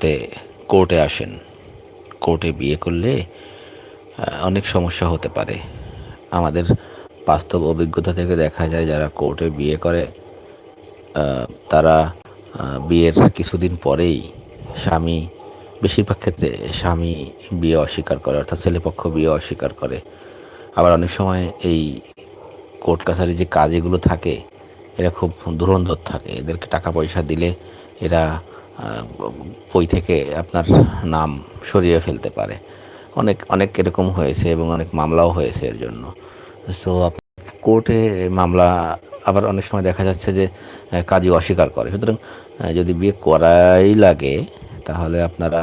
তে কোর্টে আসেন। কোর্টে বিয়ে করলে অনেক সমস্যা হতে পারে। আমাদের বাস্তব অভিজ্ঞতা থেকে দেখা যায়, যারা কোর্টে বিয়ে করে তারা বিয়ের কিছুদিন পরেই স্বামী, বেশিরভাগ ক্ষেত্রে স্বামী বিয়ে অস্বীকার করে, অর্থাৎ ছেলেপক্ষ বিয়ে অস্বীকার করে। আবার অনেক সময় এই কোর্ট কাছারি যে কাজগুলো থাকে, এরা খুব ধুরন্ধর থাকে। এদেরকে টাকা পয়সা দিলে এরা বই থেকে আপনার নাম সরিয়ে ফেলতে পারে। অনেক অনেক এরকম হয়েছে এবং অনেক মামলাও হয়েছে এর জন্য। সো কোর্টে মামলা আবার অনেক সময় দেখা যাচ্ছে যে কাজী অস্বীকার করে। সুতরাং যদি বিয়ে করাই লাগে, তাহলে আপনারা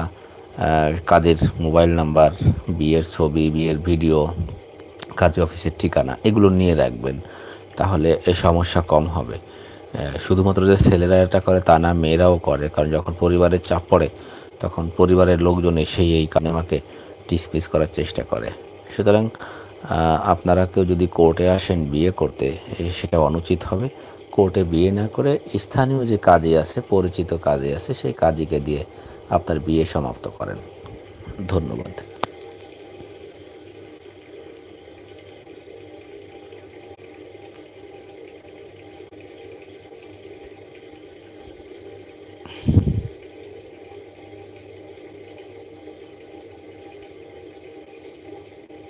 কাজের মোবাইল নাম্বার, বিয়ের ছবি, বিয়ের ভিডিও কাজী অফিসের ঠিকানা, এগুলো নিয়ে রাখবেন। তাহলে এ সমস্যা কম হবে। শুধুমাত্র যে ছেলেরা এটা করে তা না, মেয়েরাও করে। কারণ যখন পরিবারের চাপ পড়ে, তখন পরিবারের লোকজন এসেই এই কানে আমাকে ডিসমিস করার চেষ্টা করে। সুতরাং আপনারা কেউ যদি কোর্টে আসেন বিয়ে করতে সেটা অনুচিত হবে। কোর্টে বিয়ে না করে স্থানীয় যে কাজে আছে, পরিচিত কাজে আছে, সেই কাজীকে দিয়ে আপনার বিয়ে সমাপ্ত করেন। ধন্যবাদ।